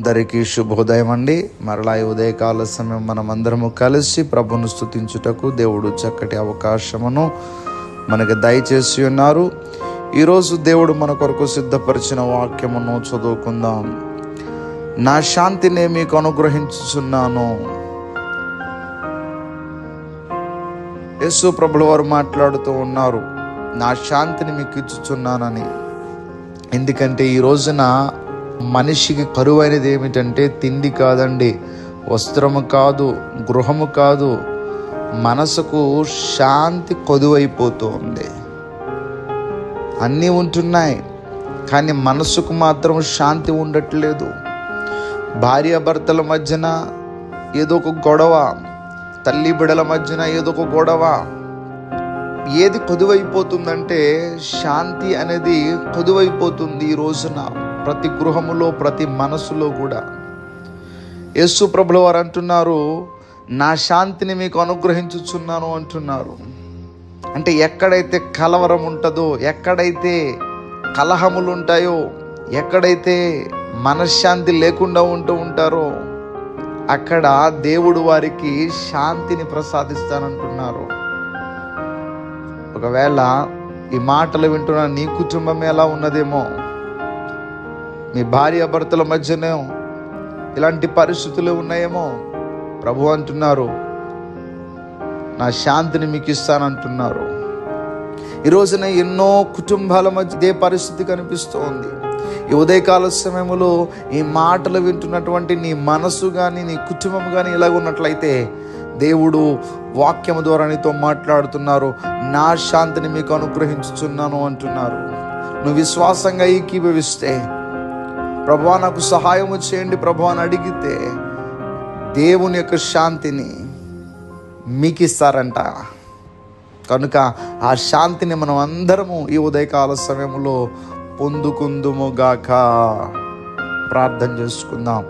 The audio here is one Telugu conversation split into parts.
అందరికీ శుభోదయం అండి. మరలా ఈ ఉదయకాల సమయం మనం కలిసి ప్రభును స్తుతించుటకు దేవుడు చక్కటి అవకాశమును మనకు దయచేసి ఉన్నారు. ఈరోజు దేవుడు మన కొరకు సిద్ధపరిచిన వాక్యమును చదువుకుందాం. నా శాంతిని మీకు అనుగ్రహించుచున్నాను. యేసు ప్రభుల వారు మాట్లాడుతూ ఉన్నారు నా శాంతిని మీకు ఇచ్చుచున్నానని. ఎందుకంటే ఈ రోజున మనిషికి కరువైనది ఏమిటంటే తిండి కాదండి వస్త్రము కాదు గృహము కాదు. మనసుకు శాంతి కొదువైపోతుంది. అన్నీ ఉంటున్నాయి కానీ మనసుకు మాత్రం శాంతి ఉండట్లేదు. భార్యాభర్తల మధ్యన ఏదో ఒక గొడవ తల్లి బిడల మధ్యన ఏదో ఒక గొడవ. ఏది కొదువైపోతుందంటే శాంతి అనేది కొదువైపోతుంది ఈ రోజున. ప్రతి గృహములో ప్రతి మనసులో కూడా. యేసు ప్రభుల వారు అంటున్నారు నా శాంతిని మీకు అనుగ్రహించుచున్నాను అంటున్నారు. అంటే ఎక్కడైతే కలవరం ఉంటుందో ఎక్కడైతే కలహములు ఉంటాయో ఎక్కడైతే మనశ్శాంతి లేకుండా ఉంటూ ఉంటారో అక్కడ దేవుడు వారికి శాంతిని ప్రసాదిస్తానంటున్నారు. ఒకవేళ ఈ మాటలు వింటున్న నీ కుటుంబం ఎలా ఉన్నదేమో మీ భార్య భర్తల మధ్యనే ఇలాంటి పరిస్థితులు ఉన్నాయేమో? ప్రభు అంటున్నారు నా శాంతిని మీకు ఇస్తానంటున్నారు. ఈ రోజున ఎన్నో కుటుంబాల మధ్య ఇదే పరిస్థితి కనిపిస్తోంది. ఈ ఉదయకాల సమయంలో ఈ మాటలు వింటున్నటువంటి నీ మనసు కానీ నీ కుటుంబం కానీ ఇలాగ ఉన్నట్లయితే దేవుడు వాక్యం ద్వారా నీతో మాట్లాడుతున్నారు. నా శాంతిని మీకు అనుగ్రహించుచున్నాను అంటున్నారు. నువ్వు విశ్వాసంగా ఏకీభవిస్తే ప్రభా నాకు సహాయము చేయండి ప్రభా అని అడిగితే దేవుని యొక్క శాంతిని మీకు ఇస్తారంట కనుక ఆ శాంతిని మనం అందరము ఈ ఉదయకాల సమయంలో పొందుకుందుముగాక ప్రార్థన చేసుకుందాం.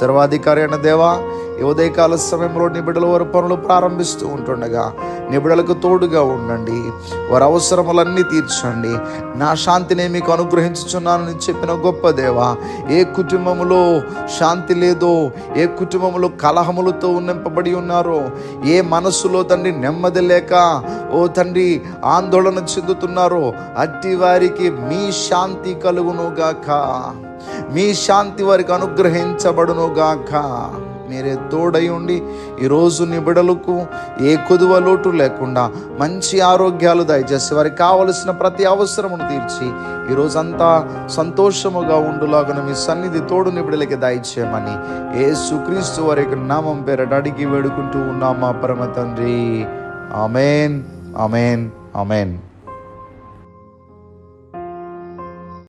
సర్వాధికారి అయిన దేవా ఈ ఉదయకాల సమయంలో నిబిడల వారి పనులు ప్రారంభిస్తూ ఉంటుండగా నిబిడలకు తోడుగా ఉండండి. వారి అవసరములన్నీ తీర్చండి. నా శాంతిని మీకు అనుగ్రహించుచున్నానని చెప్పిన గొప్ప దేవ ఏ కుటుంబములో శాంతి లేదో ఏ కుటుంబములో కలహములతో నింపబడి ఉన్నారో ఏ మనస్సులో తండ్రి నెమ్మది లేక ఓ తండ్రి ఆందోళన చెందుతున్నారో అట్టి వారికి మీ శాంతి కలుగునుగాక. మీ శాంతి వారికి అనుగ్రహించబడునుగాక మీరే తోడై ఉండి ఈరోజు నిబిడలకు ఏ కొదువ లోటు లేకుండా మంచి ఆరోగ్యాలు దయచేసి వారికి కావలసిన ప్రతి అవసరమును తీర్చి ఈరోజంతా సంతోషముగా ఉండులాగున మీ సన్నిధి తోడు నిబిడలకి దయచేయమని ఏ సుక్రీస్తు వారికి నామం పేరట అడిగి వేడుకుంటూ ఉన్నామా పరమ తండ్రి. అమేన్ అమేన్ అమేన్